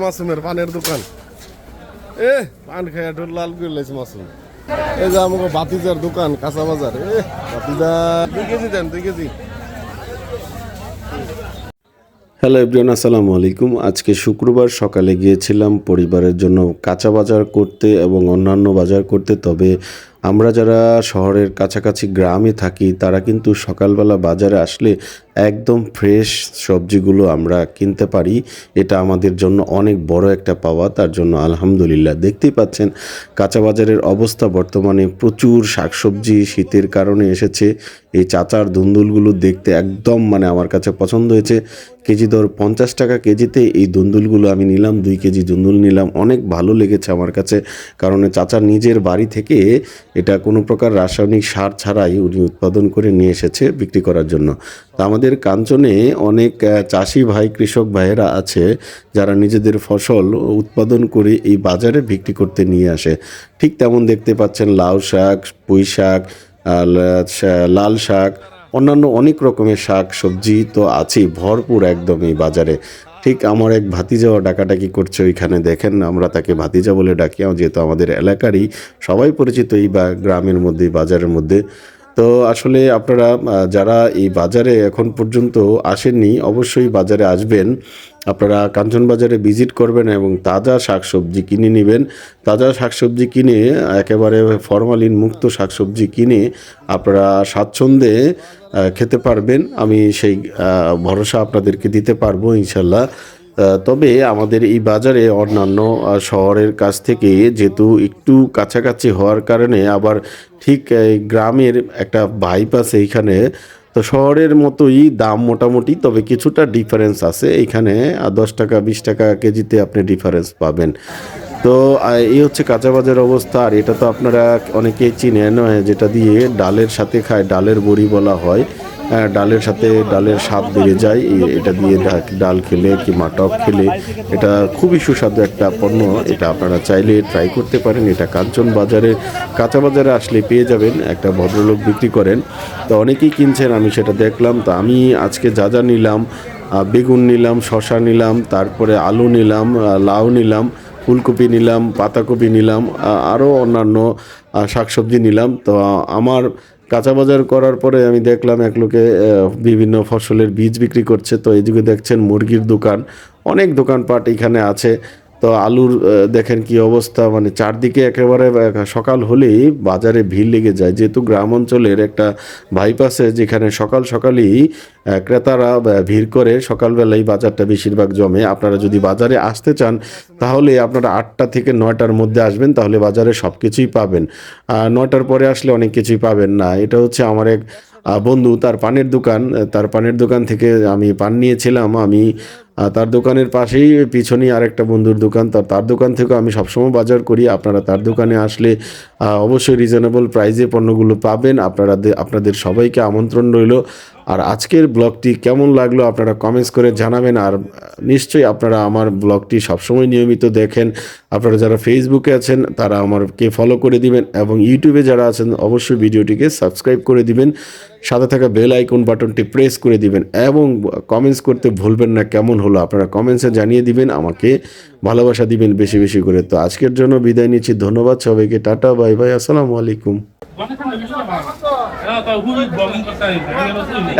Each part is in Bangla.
মাসুমের পানের দোকান। এ, পান ঢোল লাল মাসুম। যে আমাকে বাতিজার দোকান, কাঁচা বাজার। এ দুই কেজি দেন, দুই কেজি। হ্যালো এভরিওয়ান, আসসালামু আলাইকুম। আজকে শুক্রবার সকালে গিয়েছিলাম পরিবারের জন্য কাঁচা বাজার করতে এবং অন্যান্য বাজার করতে, তবে আমরা যারা শহরের কাছাকাছি গ্রামে থাকি, তারা কিন্তু সকালবেলা বাজারে আসলে একদম ফ্রেশ সবজিগুলো আমরা কিনতে পারি। এটা আমাদের জন্য অনেক বড় একটা পাওয়া, তার জন্য আলহামদুলিল্লাহ। দেখতেই পাচ্ছেন, কাঁচা বাজারের অবস্থা বর্তমানে প্রচুর শাকসবজি শীতের কারণে এসেছে। এই চাচার দুন্দুলগুলো দেখতে একদম মানে আমার কাছে পছন্দ হয়েছে। কেজি দর পঞ্চাশ টাকা কেজিতে এই দুন্দুলগুলো আমি নিলাম, দুই কেজি দুন্দুল নিলাম। অনেক ভালো লেগেছে আমার কাছে, কারণ চাচার নিজের বাড়ি থেকে এটা কোনো প্রকার রাসায়নিক সার ছাড়াই উনি উৎপাদন করে নিয়ে এসেছে বিক্রি করার জন্য। তা আমাদের কাঞ্চনে অনেক চাষি ভাই, কৃষক ভাইয়েরা আছে যারা নিজেদের ফসল উৎপাদন করে এই বাজারে বিক্রি করতে নিয়ে আসে। ঠিক তেমন দেখতে পাচ্ছেন লাউ শাক, পুঁই শাক লাল শাক, অন্যান্য অনেক রকমের শাক, সবজি তো আছেই, ভরপুর একদম এই বাজারে। ঠিক আমার এক ভাতিজাও ডাকাডাকি করছে ওইখানে, দেখেন আমরা তাকে ভাতিজা বলে ডাকি, যেহেতু আমাদের এলাকারই সবাই পরিচিত এই বা গ্রামের মধ্যে, বাজারের মধ্যে। তো আসলে আপনারা যারা এই বাজারে এখন পর্যন্ত আসেননি, অবশ্যই বাজারে আসবেন। আপনারা কাঞ্চন বাজারে ভিজিট করবেন এবং তাজা শাকসবজি কিনে নেবেন। তাজা শাকসবজি কিনে, একেবারে ফরমালিন মুক্ত শাকসবজি কিনে আপনারা স্বাচ্ছন্দ্যে খেতে পারবেন। আমি সেই ভরসা আপনাদেরকে দিতে পারব, ইনশাল্লাহ। তবে আমাদের এই বাজারে অন্যান্য শহরের কাছ থেকে যেহেতু একটু কাছাকাছি হওয়ার কারণে আবার ঠিক গ্রামের একটা ভাইপ আছে এইখানে। তো শহরের মতোই দাম মোটামুটি, তবে কিছুটা ডিফারেন্স আছে। এখানে দশ টাকা, বিশ টাকা কেজিতে আপনি ডিফারেন্স পাবেন। তো এই হচ্ছে কাঁচা বাজার অবস্থা। আর এটা তো আপনারা অনেকেই চিনেন যেটা দিয়ে ডালের সাথে খায়, ডালের বড়ি বলা হয়। ডালের সাথে ডালের স্বাদ বেড়ে যায়। এটা দিয়ে ডাল খেলে কিংবা টক খেলে, এটা খুবই সুস্বাদু একটা পণ্য। এটা আপনারা চাইলে ট্রাই করতে পারেন। এটা কাঞ্চন বাজারে, কাঁচা বাজারে আসলে পেয়ে যাবেন, একটা ভদ্রলোক বিক্রি করেন। তো অনেকেই কিনছেন, আমি সেটা দেখলাম। তো আমি আজকে যা যা নিলাম বেগুন নিলাম শশা নিলাম, তারপরে আলু নিলাম লাউ নিলাম ফুলকপি নিলাম, পাতাকপি নিলাম আরও অন্যান্য শাকসবজি নিলাম। তো আমার কাঁচা বাজার করার পরে আমি দেখলাম এক লোকে বিভিন্ন ফসলের বীজ বিক্রি করছে। তো এইদিকে দেখছেন মুরগির দোকান। অনেক দোকানপাট এখানে আছে। তো, আলুর দেখেন কি অবস্থা। মানে চারদিকে একেবারে সকাল হলেই বাজারে ভিড় লেগে যায়। যেহেতু গ্রাম অঞ্চলের একটা আছে, যেখানে সকাল সকালই ক্রেতারা ভিড় করে সকালবেলায় বাজারটা বেশিরভাগ জমে। আপনারা যদি বাজারে আসতে চান, তাহলে আপনারা আটটা থেকে নয়টার মধ্যে আসবেন, তাহলে বাজারে সব কিছুই পাবেন নয়টার পরে আসলে অনেক কিছুই পাবেন না। এটা হচ্ছে আমার এক বন্ধু, তার পানের দোকান। তার পানের দোকান থেকে আমি পান নিয়েছিলাম। আমি তার দোকানের পাশেই পিছনেই আরেকটা বন্ধুর দোকান। তার তার দোকান থেকেও আমি সবসময় বাজার করি। আপনারা তার দোকানে আসলে অবশ্যই রিজনেবল প্রাইসে পণ্যগুলো পাবেন। আপনারা আপনাদের সবাইকে আমন্ত্রণ রইল। আর আজকের ব্লগটি কেমন লাগল আপনারা কমেন্টস করে জানাবেন, আর নিশ্চয়ই আপনারা আমার ব্লগটি সবসময় নিয়মিত দেখেন। আপনারা যারা ফেসবুকে আছেন, তারা আমাকে ফলো করে দিবেন এবং ইউটিউবে যারা আছেন, অবশ্যই ভিডিওটিকে সাবস্ক্রাইব করে দিবেন। সাথে থাকা বেল আইকন বাটনটি প্রেস করে দিবেন এবং কমেন্টস করতে ভুলবেন না, কেমন হলো আপনারা কমেন্টসে জানিয়ে দিবেন, আমাকে ভালোবাসা দিবেন বেশি বেশি করে। তো আজকের জন্য বিদায় নিচ্ছি, ধন্যবাদ সবাইকে, টাটা বাই বাই আসসালামু আলাইকুম।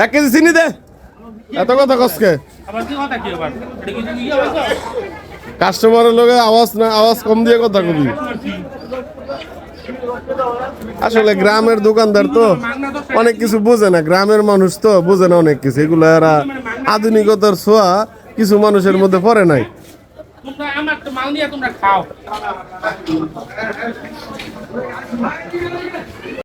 এক কেজি চিনি দে। এত কথা কসকে কাস্টমারের লগে আওয়াজ না আওয়াজ কম দিয়ে কথা কবি। আসলে গ্রামের দোকানদার তো অনেক কিছু বোঝে না। গ্রামের মানুষ তো বোঝে না অনেক কিছু। এগুলো এরা আধুনিকতার ছোঁয়া কিছু মানুষের মধ্যে পড়ে নাই।